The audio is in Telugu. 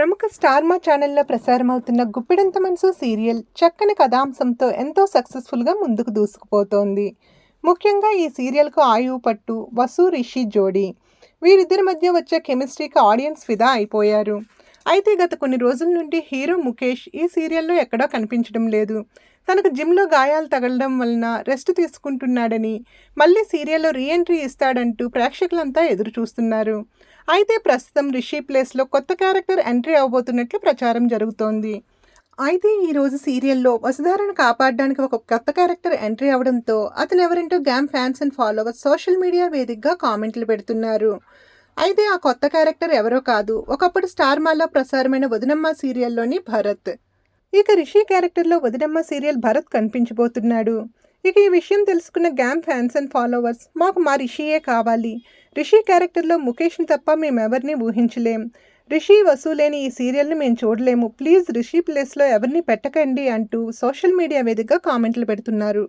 ప్రముఖ స్టార్మా ఛానల్లో ప్రసారమవుతున్న గుప్పిడంత మనసు సీరియల్ చక్కని కథాంశంతో ఎంతో సక్సెస్ఫుల్గా ముందుకు దూసుకుపోతోంది. ముఖ్యంగా ఈ సీరియల్కు ఆయువు పట్టు వసు రిషి జోడీ వీరిద్దరి మధ్య వచ్చే కెమిస్ట్రీకి ఆడియన్స్ ఫిదా అయిపోయారు. అయితే గత కొన్ని రోజుల నుండి హీరో ముఖేష్ ఈ సీరియల్లో ఎక్కడా కనిపించడం లేదు. తనకు జిమ్లో గాయాలు తగలడం వలన రెస్ట్ తీసుకుంటున్నాడని మళ్ళీ సీరియల్లో రీఎంట్రీ ఇస్తాడంటూ ప్రేక్షకులంతా ఎదురు చూస్తున్నారు అయితే ప్రస్తుతం రిషి ప్లేస్లో కొత్త క్యారెక్టర్ ఎంట్రీ అవబోతున్నట్లు ప్రచారం జరుగుతోంది. అయితే ఈరోజు సీరియల్లో వసుధారను కాపాడడానికి ఒక కొత్త క్యారెక్టర్ ఎంట్రీ అవడంతో అతను ఎవరింటో game fans and followers social media వేదికగా కామెంట్లు పెడుతున్నారు. అయితే ఆ కొత్త క్యారెక్టర్ ఎవరో కాదు. ఒకప్పుడు స్టార్ మాల్లో ప్రసారమైన వదినమ్మ సీరియల్లోని భరత్. ఇక రిషి క్యారెక్టర్లో వదినమ్మ సీరియల్ భరత్ కనిపించబోతున్నాడు. ఇక ఈ విషయం తెలుసుకున్న గ్యామ్ ఫ్యాన్స్ అండ్ ఫాలోవర్స్ మాకు మా రిషియే కావాలి. రిషి క్యారెక్టర్లో ముఖేష్ని తప్ప మేమెవరిని ఊహించలేం. రిషి వసూలేని ఈ సీరియల్ని మేము చూడలేము. ప్లీజ్ రిషి ప్లేస్లో ఎవరిని పెట్టకండి అంటూ సోషల్ మీడియా వేదికగా కామెంట్లు పెడుతున్నారు.